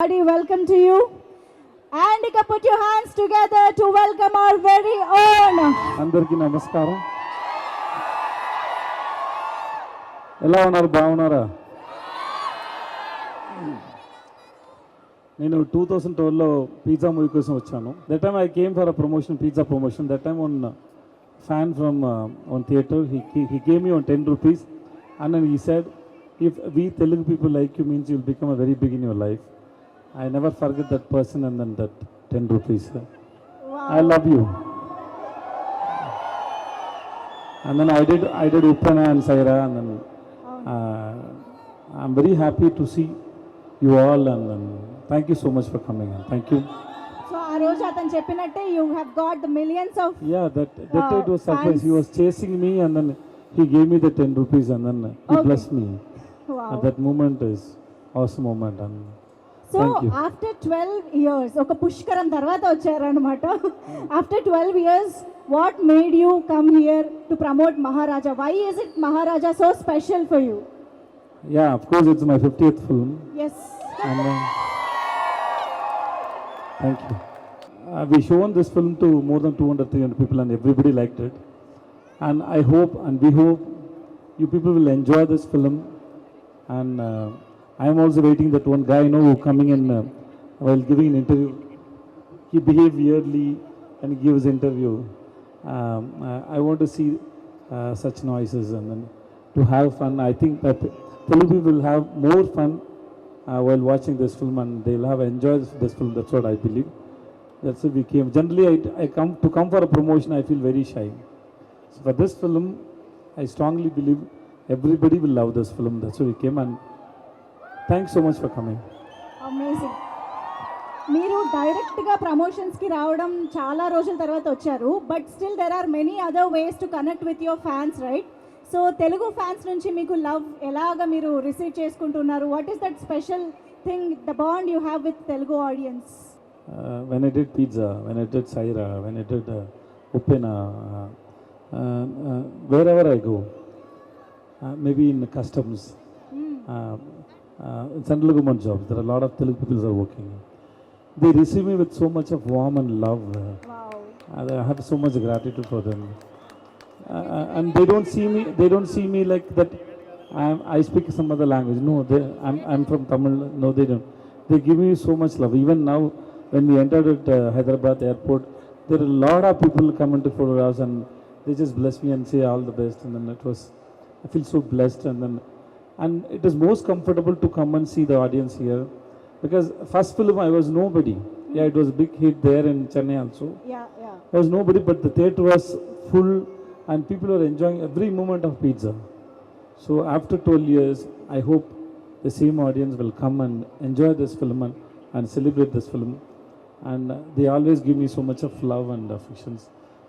Howdy, welcome to you. And you can put your hands together to welcome our very own. అందరికీ నమస్కారం ఎలా ఉన్నారు బాగున్నారా నేను టూ థౌసండ్ ట్వెల్వ్లో పిజ్జా మూవీ కోసం వచ్చాను that time I came for a promotion pizza promotion that time one fan from one theatre he gave you one ten rupees and he said if we Telugu people like you means you'll become a very big in your life I never forget that person and then that ten rupees I love you And then I did I did Upana and Saira and then uh, I'm very happy to see you all and then thank you so much for coming and thank you. So ఆ రోజు అతను చెప్పినట్టే you have got the millions of Yeah, that that Wow, it was surprise. He thanks. was chasing me and then he gave me the ten rupees and then he Okay. blessed me. And that moment so after twelve years ఒక పుష్కరం తర్వాత వచ్చారనమాట after twelve years what made you come here to promote Maharaja why is it Maharaja so special for you yeah of course it's my 50th film yes and uh, thank you uh, we shown this film to more than 200 300 people and everybody liked it and i hope and we hope you people will enjoy this film and uh, I am also waiting that one guy, you know, who coming in uh, while giving an interview. He behaves weirdly and gives interview. Um, I, uh, I want to see uh, such noises and then to have fun. I think that Telugu will have more fun uh, while watching this film and they will have enjoyed this film. That's what I believe. That's why we came. Generally, I, I come to come for a promotion. I feel very shy. So for this film, I strongly believe everybody will love this film. That's why we came and. Thanks so much for coming amazing మీరు డైరెక్ట్గా ప్రమోషన్స్కి రావడం చాలా రోజుల తర్వాత వచ్చారు but still there are many other ways to connect with your fans right so Telugu fans నుంచి మీకు లవ్ ఎలాగ మీరు రిసీవ్ చేసుకుంటున్నారు what is that special thing the bond you have with Telugu audience when I did pizza when I did Syeraa when I did Uppena wherever I go maybe in customs central uh, government jobs. There are a lot of Telugu people are working. They receive me with so much of warm and love. Wow. I have so much gratitude for them. Uh, uh, and they don't see me. They don't see me like that. i I speak some other language. No, they, I'm, I'm from Tamil. No, they don't. They give me so much love. Even now, when we entered at uh, Hyderabad airport, there are a lot of people coming to photographs and they just bless me and say all the best. And then it was, I feel so blessed. And then and it is most comfortable to come and see the audience here, because first film I was nobody. Yeah, it was a big hit there in Chennai also. Yeah yeah There was nobody, but the theatre was full and people were enjoying every moment of pizza. So after 12 years, I hope the same audience will come and enjoy this film and, and celebrate this film. And uh, they always give me so much of love and affections.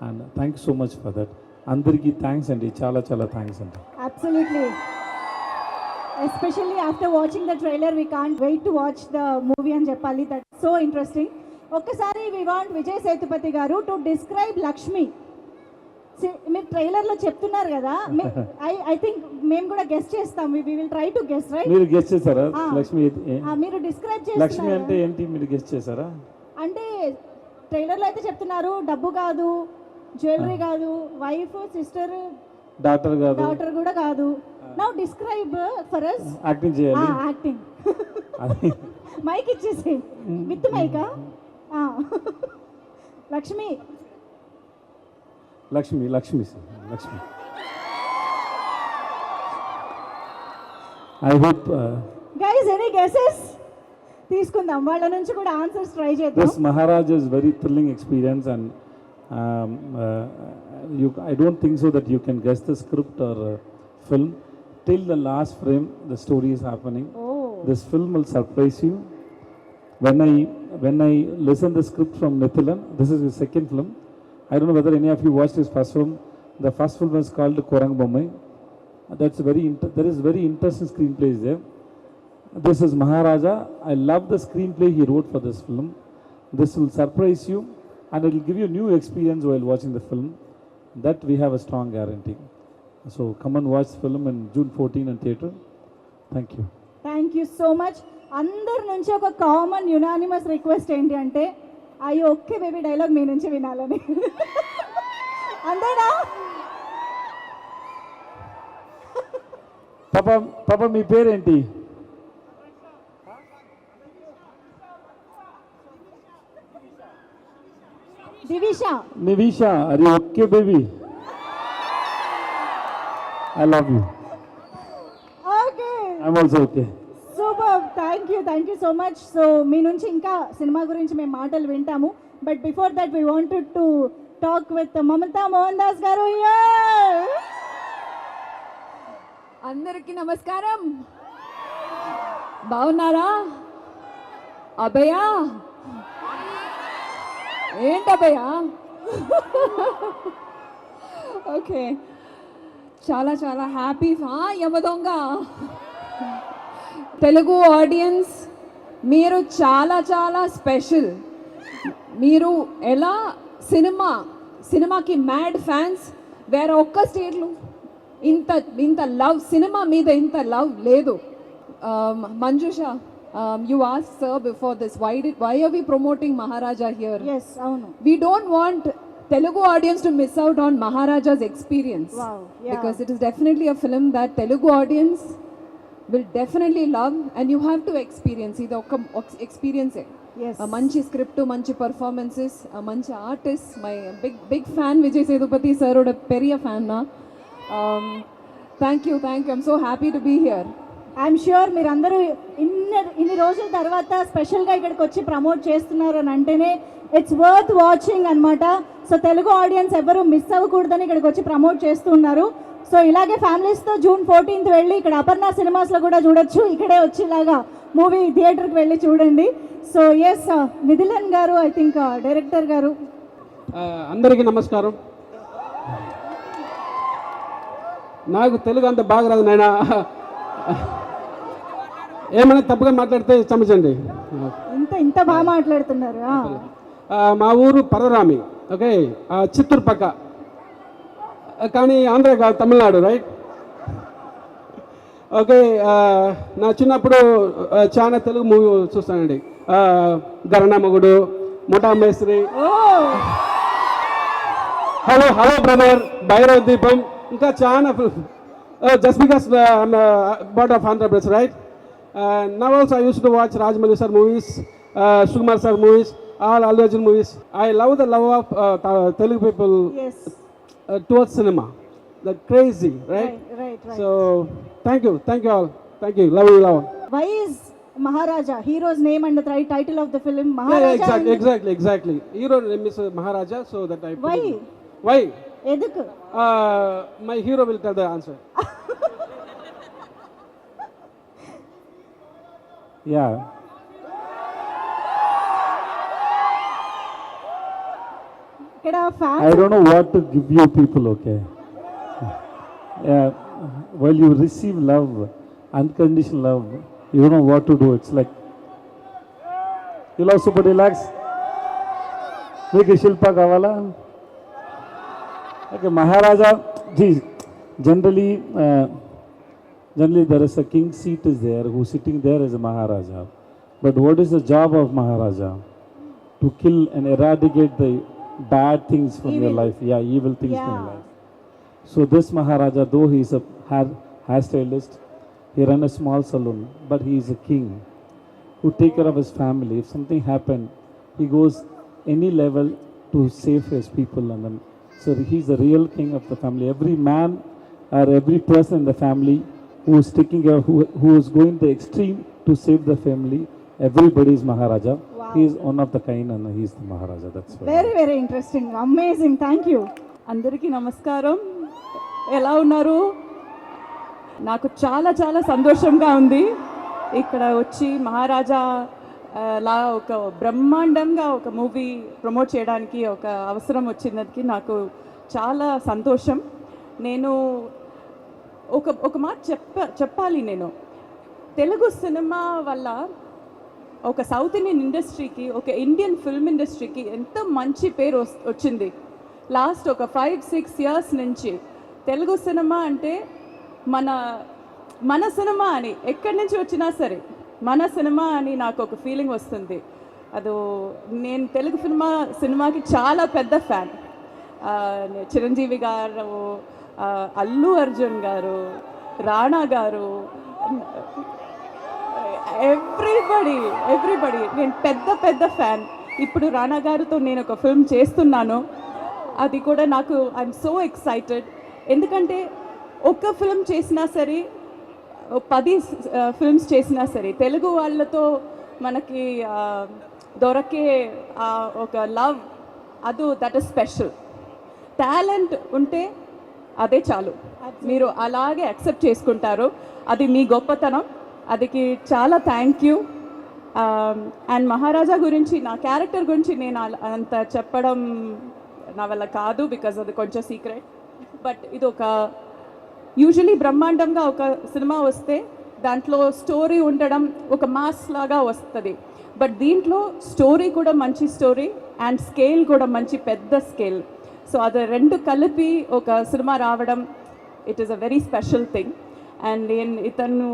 And thank you so much for that. అందరికీ thanks అండి చాలా చాలా thanks అండి Absolutely. Especially after watching the trailer we can't wait to watch the movie అని చెప్పాలి that so interesting ఒక్కసారి we want Vijay Sethupathi గారు to describe Lakshmi మీరు ట్రైలర్లో చెప్తున్నారు కదా ఐ ఐ థింక్ మేము కూడా గెస్ట్ చేస్తాం we will try to guess right మీరు గెస్ట్ చేశారా లక్ష్మి మీరు డిస్క్రైబ్ చేశారు లక్ష్మి అంటే ఏంటి మీరు గెస్ట్ చేశారా అంటే ట్రైలర్లో అయితే చెప్తున్నారు డబ్బు కాదు జ్యువెలరీ కాదు వైఫ్ సిస్టర్ డాక్టర్ కాదు డాక్టర్ కూడా కాదు now describe for us acting చేయాలి యాక్టింగ్ మైక్ ఇచ్చేసి with mica Lakshmi Lakshmi Lakshmi Lakshmi I hope guys any guesses తీసుకుందాం వాళ్ళ నుంచి కూడా ఆన్సర్స్ ట్రై చేద్దాం this Maharaj is very thrilling experience and you, I don't think so that you can guess the script or uh, film. Till the last frame, the story is happening. Oh. This film will surprise you. When I when I listen the script from Nithilan, this is his second film. I don't know whether any of you watched his first film. The first film was called Korang Bombay. That's very inter- there is very interesting screenplay there. This is Maharaja. I love the screenplay he wrote for this film. This will surprise you and it will give you a new experience while watching the film. that we have a strong guarantee. So come and watch film in June 14 in theatre. Thank you. Thank you so much అందరి నుంచి ఒక common unanimous request ఏంటి అంటే I okay baby dialogue మీ నుంచి వినాలని అంతేనా పాప పాప మీ పేరేంటి నివిషా నివిషా అరే okay baby I love you okay I'm also okay super thank you thank you so much so మీ నుంచి ఇంకా సినిమా గురించి మేము మాటలు వింటాము but before that we wanted to talk with Mamata Mohan Das garu అందరికీ నమస్కారం బాగున్నారా అభయా ఏంటబ్బయ్యా ఓకే చాలా చాలా హ్యాపీ యమదొంగ తెలుగు ఆడియన్స్ మీరు చాలా చాలా స్పెషల్ మీరు ఎలా సినిమా సినిమాకి మ్యాడ్ ఫ్యాన్స్ వేరే ఒక్క స్టేట్లు ఇంత ఇంత లవ్ సినిమా మీద ఇంత లవ్ లేదు Manjusha Um, you asked sir before this, why did why are we promoting Maharaja here? Yes, We don't want Telugu audience to miss out on Maharaja's experience. Wow. Yeah. Because it is definitely a film that Telugu audience will definitely love and you have to experience it. Yes, a ఇది ఒక experience మంచి script మంచి My big big fan, Vijay Sethupathi, sir, Vijay Sethupathi సాரோட பெரிய fan Thank you, thank you. I'm so happy to be here. I'm sure మీరందరూ ఇన్ని ఇన్ని రోజుల తర్వాత స్పెషల్గా ఇక్కడికి వచ్చి ప్రమోట్ చేస్తున్నారు అని అంటేనే ఇట్స్ వర్త్ వాచింగ్ అనమాట సో తెలుగు ఆడియన్స్ ఎవరు మిస్ అవ్వకూడదని ఇక్కడికి వచ్చి ప్రమోట్ చేస్తున్నారు సో ఇలాగే ఫ్యామిలీస్తో జూన్ ఫోర్టీన్త్ వెళ్ళి ఇక్కడ అపర్ణ సినిమాస్లో కూడా చూడొచ్చు ఇక్కడే వచ్చి ఇలాగా మూవీ థియేటర్కి వెళ్ళి చూడండి సో ఎస్ నిధిలన్ గారు ఐ థింక్ డైరెక్టర్ గారు అందరికీ నమస్కారం నాకు తెలుగు అంత బాగా రాదు నాయన ఏమైనా తప్పుగా మాట్లాడితే క్షమించండి ఇంత ఇంత బాగా మాట్లాడుతున్నారు మా ఊరు పరరామి ఓకే చిత్తూరు పక్క కానీ ఆంధ్ర కాదు తమిళనాడు రైట్ ఓకే నా చిన్నప్పుడు చాలా తెలుగు మూవీ చూస్తానండి గరణమగుడు ముఠా మేస్త్రి hello hello brother Bhairava Deepam ఇంకా చాలా just because bird of Andhra Pradesh right Uh, now also I used to watch Rajmani sir movies, uh, Sukumar sir movies, all Allu Arjun movies. I love the love of uh, Telugu people yes. uh, towards cinema. Like crazy, right? Right, right, right. So thank you, thank you all, thank you, love you, love. Why is Maharaja hero's name and the title of the film Maharaja? Yeah, yeah, exactly, exactly, exactly. Hero name is uh, Maharaja, so that I. Why? Why? Why? Uh, my hero will tell the answer. The answer yeah ఇక్కడ I fans don't know what to give you people, okay? Yeah, while you receive love, unconditional love, you don't know what to do. It's like, you love super deluxe? మీకు శిల్ప కావాలా okay Maharaja ji generally Generally, there is a king seat is there, who's sitting there is a Maharaja. But what is the job of Maharaja? To kill and eradicate the bad things from evil. your life. Yeah, evil things yeah. from your life. So this Maharaja, though he is a hair, hairstylist, he run a small salon, but he is a king who take care of his family. If something happened, he goes any level to save his people and then So he's the real king of the family. Every man or every person in the family who is taking a, who, who is going the extreme to save the family. Everybody is Maharaja. Wow. He is one of the kind and he is the Maharaja. That's why. Very, very interesting. Amazing. Thank you. అందరికీ నమస్కారం ఎలా ఉన్నారు నాకు చాలా చాలా సంతోషంగా ఉంది ఇక్కడ వచ్చి మహారాజా లా ఒక బ్రహ్మాండంగా ఒక మూవీ ప్రమోట్ చేయడానికి ఒక అవసరం వచ్చినందుకు నాకు చాలా సంతోషం నేను ఒక ఒక మాట చెప్ప చెప్పాలి నేను తెలుగు సినిమా వల్ల ఒక సౌత్ ఇండియన్ ఇండస్ట్రీకి ఒక ఇండియన్ ఫిల్మ్ ఇండస్ట్రీకి ఎంత మంచి పేరు వచ్చింది లాస్ట్ ఒక ఫైవ్ సిక్స్ ఇయర్స్ నుంచి తెలుగు సినిమా అంటే మన మన సినిమా అని ఎక్కడి నుంచి వచ్చినా సరే మన సినిమా అని నాకు ఒక ఫీలింగ్ వస్తుంది అది నేను తెలుగు సినిమా సినిమాకి చాలా పెద్ద ఫ్యాన్ చిరంజీవి గారు అల్లు అర్జున్ గారు రాణా గారు ఎవ్రీబడి ఎవ్రీబడి నేను పెద్ద పెద్ద ఫ్యాన్ ఇప్పుడు రాణా గారితో నేను ఒక ఫిల్మ్ చేస్తున్నాను అది కూడా నాకు ఐఎమ్ సో ఎక్సైటెడ్ ఎందుకంటే ఒక్క ఫిల్మ్ చేసినా సరే పది ఫిల్మ్స్ చేసినా సరే తెలుగు వాళ్ళతో మనకి దొరకే ఒక లవ్ అది దట్ ఇస్ స్పెషల్ టాలెంట్ ఉంటే అదే చాలు మీరు అలాగే యాక్సెప్ట్ చేసుకుంటారు అది మీ గొప్పతనం అదికి చాలా థ్యాంక్ యూ అండ్ మహారాజా గురించి నా క్యారెక్టర్ గురించి నేను అంత చెప్పడం నా వల్ల కాదు బికాజ్ అది కొంచెం సీక్రెట్ బట్ ఇది ఒక యూజువలీ బ్రహ్మాండంగా ఒక సినిమా వస్తే దాంట్లో స్టోరీ ఉండడం ఒక మాస్ లాగా వస్తుంది బట్ దీంట్లో స్టోరీ కూడా మంచి స్టోరీ అండ్ స్కేల్ కూడా మంచి పెద్ద స్కేల్ సో అది రెండు కలిపి ఒక సినిమా రావడం it is a very special thing and నేను ఇతను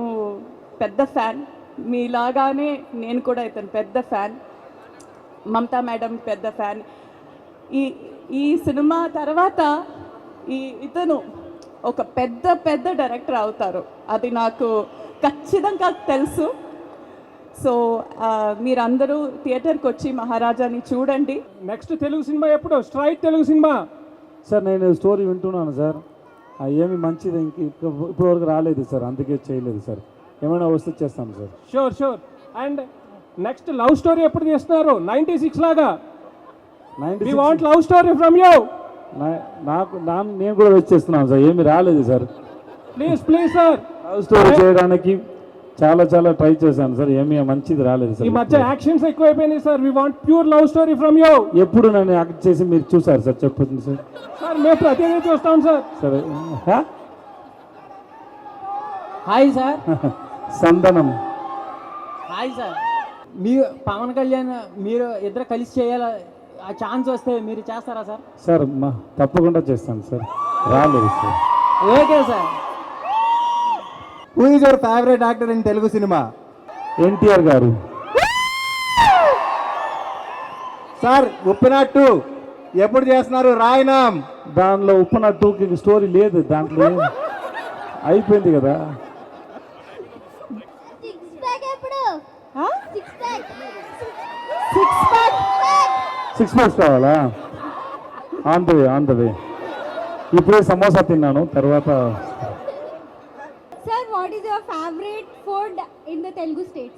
పెద్ద ఫ్యాన్ మీలాగానే నేను కూడా ఇతను పెద్ద ఫ్యాన్ మమతా మేడం పెద్ద ఫ్యాన్ ఈ ఈ సినిమా తర్వాత ఈ ఇతను ఒక పెద్ద పెద్ద డైరెక్టర్ అవుతారు అది నాకు ఖచ్చితంగా తెలుసు సో మీరందరూ థియేటర్కి వచ్చి మహారాజాని చూడండి నెక్స్ట్ తెలుగు సినిమా ఎప్పుడు స్ట్రైట్ తెలుగు సినిమా సార్ నేను స్టోరీ వింటున్నాను సార్ ఏమి మంచిది ఇంక ఇప్పటివరకు రాలేదు సార్ అందుకే చేయలేదు సార్ ఏమైనా వస్తే చేస్తాను sir sure sure and next love story ఎప్పుడు చేస్తున్నారు నైన్టీ సిక్స్ లాగా ninety want love story from you నాకు నేను కూడా వచ్చేస్తున్నాను సార్ ఏమి రాలేదు sir please please sir love story చేయడానికి చాలా చాలా ట్రై చేశాను సార్ ఏమీ మంచిది రాలేదు సార్ ఈ మధ్య యాక్షన్స్ ఎక్కువైపోయినాయి sir we want pure love story from you ఎప్పుడు నన్ను యాక్ట్ చేసి మీరు చూసారు సార్ చెప్పండి సార్ సార్ మేము ప్రతిదీ చూస్తాం సార్ సరే హాయ్ సార్ సందనం హాయ్ సార్ మీరు పవన్ కళ్యాణ్ మీరు ఇద్దరు కలిసి చేయాలా ఆ ఛాన్స్ వస్తే మీరు చేస్తారా సార్ సార్ తప్పకుండా చేస్తాను సార్ రాలేదు sir okay sir who your favourite actor in Telugu cinema NTR గారు సార్ ఉప్పినట్టు ఎప్పుడు చేస్తున్నారు రాయనాం దానిలో ఉప్పినట్టుకి స్టోరీ లేదు దాంట్లో అయిపోయింది కదా సిక్స్ మంత్స్ కావాలా ఆన్ ద ఆన్ ఇప్పుడే సమోసా తిన్నాను తర్వాత Telugu states?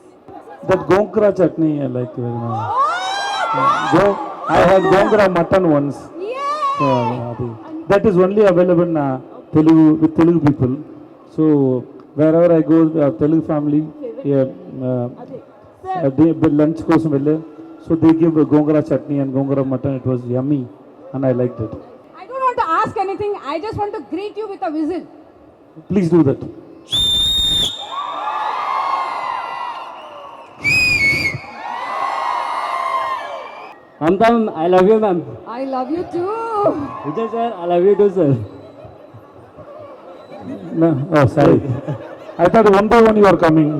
The Gongra chutney I like very much. Go, I had Gongra mutton once. Yeah. yeah that is only available in uh, Telugu with Telugu people. So wherever I go, uh, Telugu family, yeah, uh, uh, lunch కోసం వెళ్ళే So they give a gongora chutney and Gongra mutton. It was yummy, and I liked it. I don't want to ask anything. I just want to greet you with a whistle. Please do that. మమతాన్ I love you ma'am I love you too Vijay sir I love you too sir sorry I thought one by one you are coming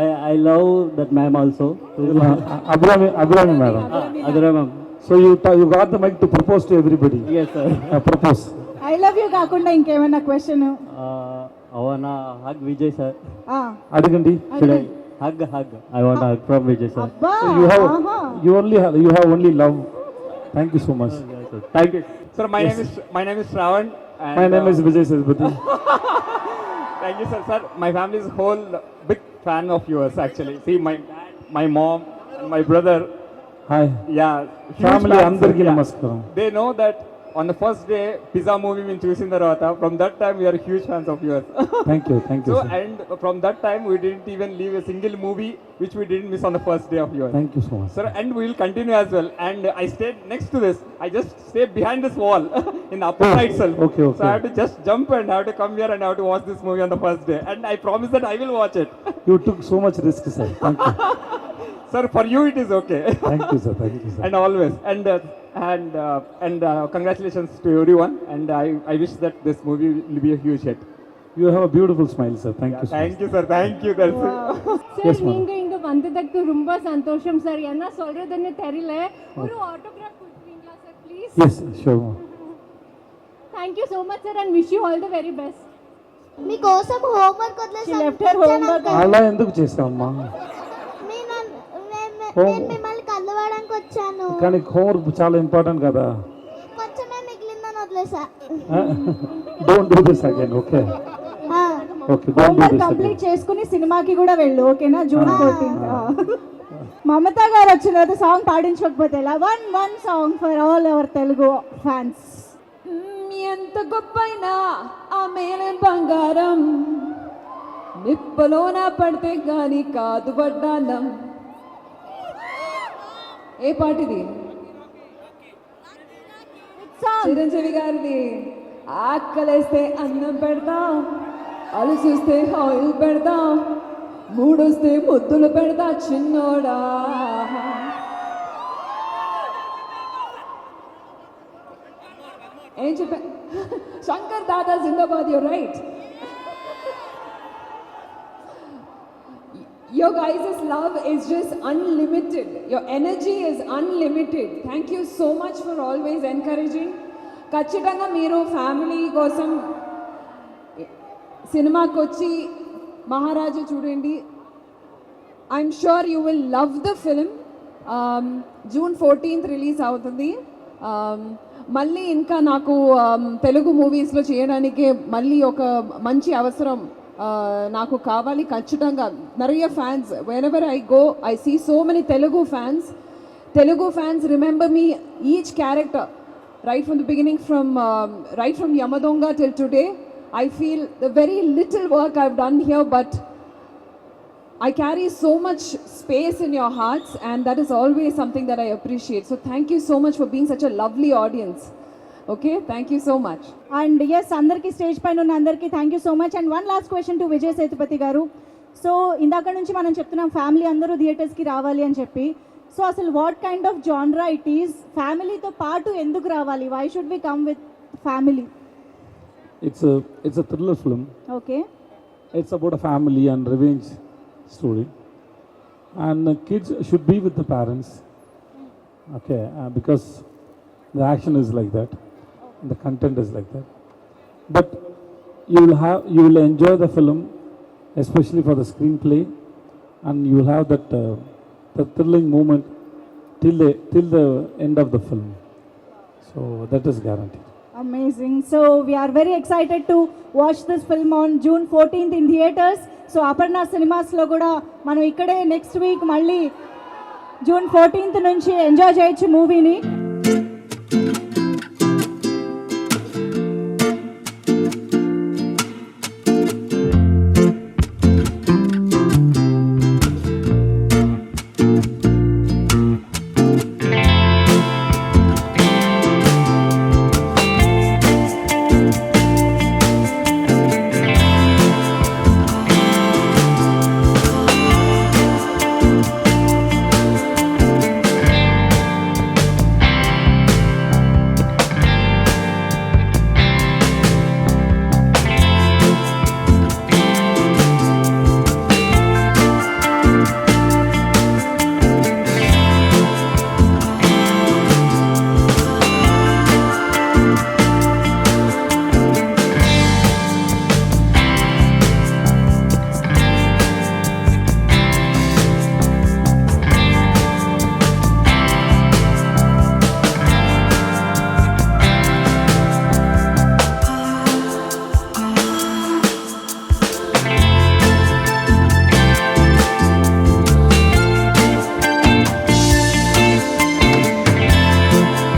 I I love that ma'am also Abhirami Abhirami madam అభిరామం so you you got the mike to propose to everybody yes sir propose I love you కాకుండా ఇంకేమైనా question uh, అవనా hug Vijay sir అడగండి Should I hug hug I want hug from Vijay sir అబ్బా So you have, ఆహా. you only have, you have only love. Thank you so much. Thank you Sir, my name is my name is Shravan. And, My name uh, is Vijay Sesbati. Thank you, sir. Sir, my family is whole big fan of yours. Actually, see my dad, my mom, and my brother. Hi. Yeah, huge Family fans, sir. అందరికీ Yeah. నమస్కారం. They know that on the first day, Pizza movie we chosen Darwata. From that time, we are huge fans of yours. Thank you. So, sir. And from that time, we didn't even leave a single movie which we didn't miss on the first day of yours. Thank you so much, sir. And we will continue as well. And I stayed next to this. I just stayed behind this wall in the upper right ah, itself. Okay. So I have to just jump and I have to come here and I have to watch this movie on the first day. And I promise that I will watch it. You took so much risk, sir. Thank you. Sir, for you it is okay. Thank you, sir. And always. And uh, and always. And uh, and uh, and uh, congratulations to everyone. And I, I wish that this movie will be a huge hit. You have a beautiful smile, sir. Thank you so Thank you, sir. Thank you. That's it. Sir Yes, ma'am. நீங்க இங்க வந்ததுக்கு ரொம்ப சந்தோஷம் sir என்ன சொல்றதுன்னு தெரியல ஒரு autograph கொடுக்குறீங்களா sir please much. Yes, sure. ma'am. Thank you so much sir and wish you all the very best మీకోసం హోంవర్క్ She వదిలేసాను left her homework. అలా ఎందుకు చేసావమ్మా నేను నేను- Home- నేను మిమ్మల్ని కలవడానికి వచ్చాను కానీ హోంవర్క్ చాలా ఇంపార్టెంట్ కదా కొంచెమే మిగిలిందని వదిలేసా don't do this again okay okay don't do this complete చేసుకుని సినిమాకి కూడా వెళ్ళు ఓకేనా జూన్ 14 ah. మమత గారు వచ్చిన తర్వాత సాంగ్ పాడించకపోతే ఎలా one one song for all our Telugu fans ఎంత గొప్పైనా ఆ మేలే బంగారం నిప్పలోన పడితే కానీ కాదు వడ్డానం ఏ పాటిది చిరంజీవి గారిది ఆకలేస్తే అన్నం పెడతాం అలుసూస్తే ఆయిల్ పెడతాం మూడు వస్తే ముద్దులు పెడతా చిన్నోడా ఏం చెప్పా Shankar Dada Zindabad you right your guys' love is just unlimited. Your energy is unlimited. Thank you so much for always encouraging. ఖచ్చితంగా మీరు ఫ్యామిలీ కోసం సినిమాకి వచ్చి మహారాజు చూడండి I'm sure you will love the film June fourteenth release అవుతుంది um, మళ్ళీ ఇంకా నాకు um, తెలుగు మూవీస్లో చేయడానికి మళ్ళీ ఒక మంచి అవసరం నాకు కావాలి ఖచ్చితంగా நிறைய fans whenever I go I see so many Telugu fans Telugu fans remember me each character right from the beginning from um, right from yamadonga till today i feel the very little work i've done here but i carry so much space in your hearts and that is always something that i appreciate so thank you so much for being such a lovely audience okay thank you so much and yes అందరికీ stage పైన ఉన్న అందరికీ thank you so much and one last question to Vijay Sethupathi garu so ఇందాక నుంచి మనం చెప్తున్నాం family అందరూ థియేటర్స్కి రావాలి అని చెప్పి సో అసలు what kind of genre it is ఫ్యామిలీతో పాటు ఎందుకు రావాలి why should we come with family it's it's thriller film okay it's about family and revenge story and kids should be with the parents okay because the action is like that the content is like that. But you will have you will enjoy the film, especially for the screenplay, and you will have that uh, the thrilling moment till the till the end of the film. So that is guaranteed. Amazing. So we are very excited to watch this film on June 14th in theaters. So so Aparna సినిమాస్లో కూడా మనం ఇక్కడే next week మళ్ళీ June fourteenth నుంచి enjoy చేయొచ్చు మూవీని